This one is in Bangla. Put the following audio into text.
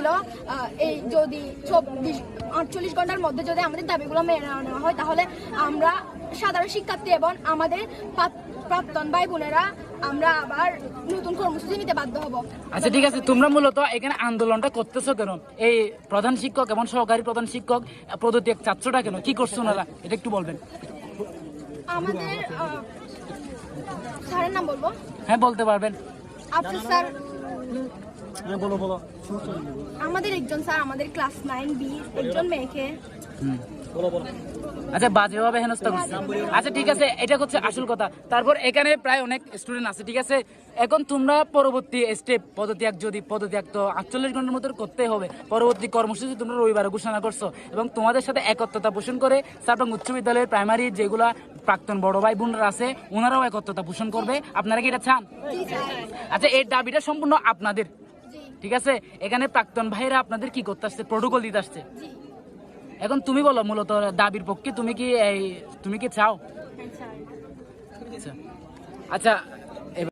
ছিল এই যদি চব্বিশ আটচল্লিশ ঘণ্টার মধ্যে যদি আমাদের দাবিগুলো মেনে নেওয়া হয় তাহলে আমরা সাধারণ শিক্ষার্থী এবং আমাদের প্রাক্তন ভাই বোনেরা আমরা আবার নতুন কর্মসূচি নিতে বাধ্য হব। আচ্ছা ঠিক আছে। তোমরা মূলত এখানে আন্দোলনটা করতেছো কেন? এই প্রধান শিক্ষক এবং সহকারী প্রধান শিক্ষক পদত্যাগ চাচ্ছটা কেন? কি করছ ওনারা? এটা একটু বলবেন। আমাদের স্যারের নাম বলব? হ্যাঁ বলতে পারবেন। আফসুস স্যার। বলো বলো। আমাদের একজন স্যার আমাদের ক্লাস নাইন বি একজন মেয়েকে। বলো বলো। আচ্ছা বাজেভাবে হেনস্থা করছে। আচ্ছা ঠিক আছে এটা হচ্ছে আসল কথা। তারপর এখানে প্রায় অনেক স্টুডেন্ট আছে ঠিক আছে? এখন তোমরা পরবর্তী স্টেপ পদত্যাগ যদি পদত্যাগ তো আটচল্লিশ ঘণ্টার মতো করতে হবে। পরবর্তী কর্মসূচি তোমরা রবিবারে ঘোষণা করছ এবং তোমাদের সাথে একত্রতা পোষণ করে সাবরং উচ্চ বিদ্যালয়ের প্রাইমারি যেগুলা প্রাক্তন বড় ভাই বোনরা আছে ওনারাও একত্রতা পোষণ করবে। আপনারা কি এটা চান? আচ্ছা এই দাবিটা সম্পূর্ণ আপনাদের। ঠিক আছে? এখানে প্রাক্তন ভাইরা আপনাদের কি করতে আসছে প্রোটোকল দিতে আসছে এখন তুমি বলো মূলত দাবির পক্ষে তুমি কি এই তুমি কি চাও? হ্যাঁ আচ্ছা